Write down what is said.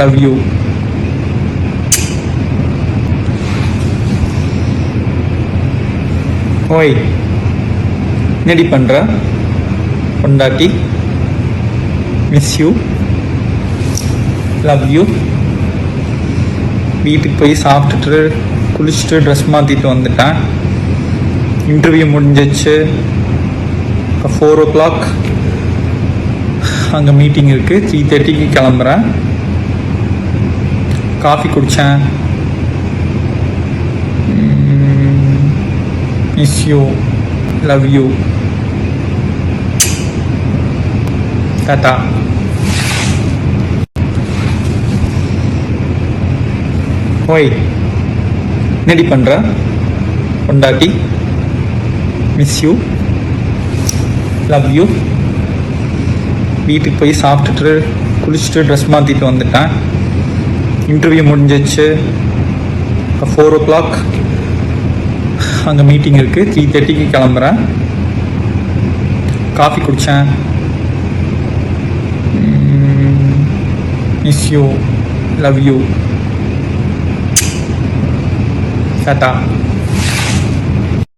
Love you ஓய் என்னடி பண்ணுற பொண்டாட்டி. மிஸ் யூ லவ் யூ வீட்டுக்கு போய் சாப்பிட்டுட்டு குளிச்சுட்டு ட்ரெஸ் மாற்றிட்டு வந்துட்டேன். இன்டர்வியூ முடிஞ்சிச்சு. இப்போ ஃபோர் ஓ கிளாக் அங்கே மீட்டிங் இருக்குது த்ரீ தேர்ட்டிக்கு கிளம்புறேன். காஃபி குடித்தேன் மிஸ் யூ லவ் யூ டாட்டா ஓய் என்னடி பண்ணுற பொண்டாட்டி. மிஸ் யூ லவ் யூ வீட்டுக்கு போய் சாப்பிட்டுட்டு குளிச்சுட்டு ட்ரெஸ் மாற்றிட்டு வந்துட்டேன். இன்டர்வியூ முடிஞ்சிச்சு. ஃபோர் ஓ கிளாக் அங்கே மீட்டிங் இருக்குது த்ரீ தேர்ட்டிக்கு கிளம்புறேன். காஃபி குடித்தேன் miss you love you tata